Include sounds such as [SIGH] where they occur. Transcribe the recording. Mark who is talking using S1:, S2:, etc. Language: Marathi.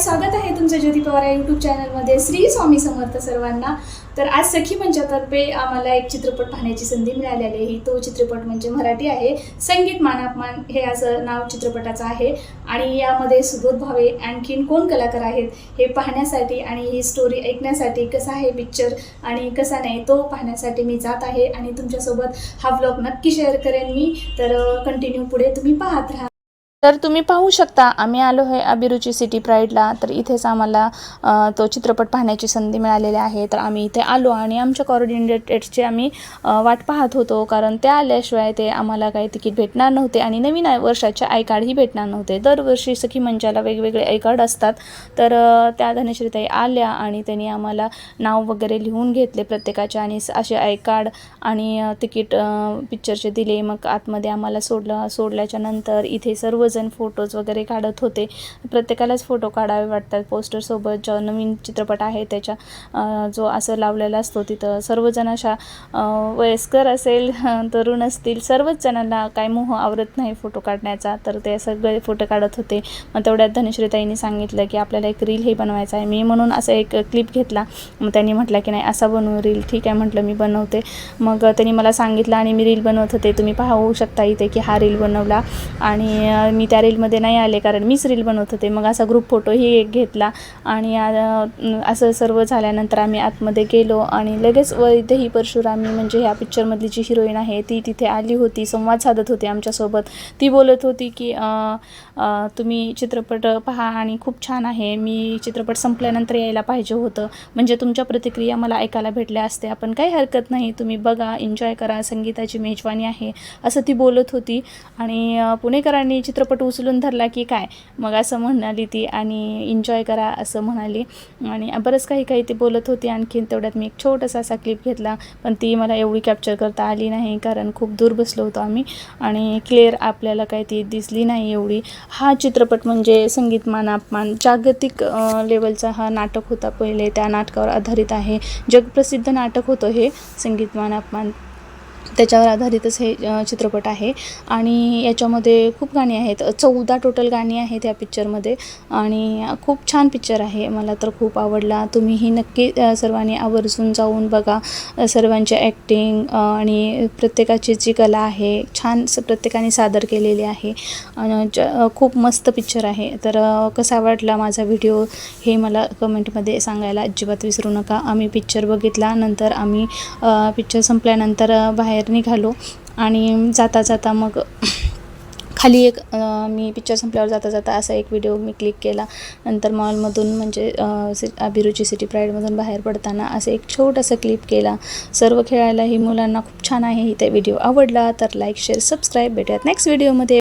S1: स्वागत आहे तुमचं ज्योती पवार या यूट्यूब चॅनलमध्ये श्री स्वामी समर्थ सर्वांना. तर आज सखी मंचातर्फे आम्हाला एक चित्रपट पाहण्याची संधी मिळालेली आहे. तो चित्रपट म्हणजे मराठी आहे. संगीत मानापमान हे असं नाव चित्रपटाचं आहे. आणि यामध्ये सुबोध भावे आणखीन कोण कलाकार आहेत हे पाहण्यासाठी आणि ही स्टोरी ऐकण्यासाठी कसा आहे पिक्चर आणि कसा नाही तो पाहण्यासाठी मी जात आहे. आणि तुमच्यासोबत हा ब्लॉग नक्की शेअर करेन मी. तर कंटिन्यू पुढे तुम्ही पाहत राहा.
S2: तर तुम्ही पाहू शकता आम्ही आलो आहे अभिरुची सिटी प्राईडला. तर इथेच आम्हाला तो चित्रपट पाहण्याची संधी मिळालेली आहे. तर आम्ही इथे आलो आणि आमच्या कॉर्डिनेटेडची आम्ही वाट पाहत होतो. कारण त्या आल्याशिवाय ते आम्हाला काही तिकीट भेटणार नव्हते आणि नवीन आय- वर्षाचे आय कार्डही भेटणार नव्हते. दरवर्षी सखी मंचाला वेगवेगळे आय कार्ड असतात. तर त्या त्या धनश्रीताई आल्या आणि त्यांनी आम्हाला नाव वगैरे लिहून घेतले प्रत्येकाचे आणि असे आय कार्ड आणि तिकीट पिक्चरचे दिले. मग आतमध्ये आम्हाला सोडलं. सोडल्याच्या नंतर इथे सर्वजण फोटोज वगैरे काढत होते. प्रत्येकालाच फोटो काढावे वाटतात. पोस्टरसोबत जो नवीन चित्रपट आहे त्याच्या जो असं लावलेला असतो तिथं सर्वजण अशा वयस्कर असेल [LAUGHS] तरुण असतील सर्वच जणांना काय मोह आवरत नाही फोटो काढण्याचा. तर ते सगळे फोटो काढत होते. मग तेवढ्यात धनुश्रीताईंनी सांगितलं की आपल्याला एक रील हे बनवायचं आहे. मी म्हणून असं एक क्लिप घेतला. मग त्यांनी म्हटलं की नाही असा बनवू रील ठीक आहे म्हटलं मी बनवते. मग त्यांनी मला सांगितलं आणि मी रील बनवत होते. तुम्ही पाहू शकता इथे की हा रील बनवला. आणि मी त्या रीलमध्ये नाही आले कारण मीच रील बनवत होते. मग असा ग्रुप फोटोही एक घेतला आणि असं सर्व झाल्यानंतर आम्ही आतमध्ये गेलो आणि लगेच वैदेही परशुरामी म्हणजे ह्या पिक्चरमधली जी हिरोईन आहे ती तिथे आली होती संवाद साधत होती आमच्यासोबत ती बोलत होती की तुम्ही चित्रपट पहा आणि खूप छान आहे मी चित्रपट संपल्यानंतर यायला पाहिजे होतं. म्हणजे तुमच्या प्रतिक्रिया मला ऐकायला भेटल्या असते. आपण काही हरकत नाही तुम्ही बघा एन्जॉय करा संगीताची मेजवानी आहे असं ती बोलत होती. आणि पुणेकरांनी चित्रपट चित्रपट उचलून धरला की काय? मग असं म्हणाली ती आणि एन्जॉय करा असं म्हणाली. आणि बरंच काही काही ती बोलत होती. आणखीन तेवढ्यात मी एक छोटासा असा क्लिप घेतला. पण ती मला एवढी कॅप्चर करता आली नाही कारण खूप दूर बसलो होतो आम्ही. आणि क्लिअर आपल्याला काही ती दिसली नाही एवढी. हा चित्रपट म्हणजे संगीत मान अपमान जागतिक लेवलचा हा नाटक होता पहिले. त्या नाटकावर आधारित आहे. जगप्रसिद्ध नाटक होतं हे संगीत मान अपमान. त्याच्यावर आधारितच हे चित्रपट आहे. आणि याच्यामध्ये खूप गाणी आहेत. चौदा टोटल गाणी आहेत या पिक्चरमध्ये आणि खूप छान पिक्चर आहे. मला तर खूप आवडला. तुम्हीही नक्की सर्वांनी आवर्जून जाऊन बघा. अ, सर्वांचे ॲक्टिंग आणि प्रत्येकाची जी कला आहे छान स प्रत्येकाने सादर केलेली आहे. ज खूप मस्त पिक्चर आहे. तर कसा वाटला माझा व्हिडिओ हे मला कमेंटमध्ये सांगायला अजिबात विसरू नका. आम्ही पिक्चर बघितला. नंतर आम्ही पिक्चर संपल्यानंतर बाहेर बाहेर निघालो आणि जाता जाता मग खाली एक मी पिक्चर संपल्यावर जाता जाता असा एक व्हिडिओ मी क्लिक केला. नंतर मॉलमधून म्हणजे सि अभिरुची सिटी प्राईडमधून बाहेर पडताना असं एक छोटासा क्लिप केला. सर्व खेळायलाही मुलांना खूप छान आहे इथे व्हिडिओ आवडला तर लाईक शेअर सबस्क्राईब भेटूयात नेक्स्ट व्हिडिओमध्ये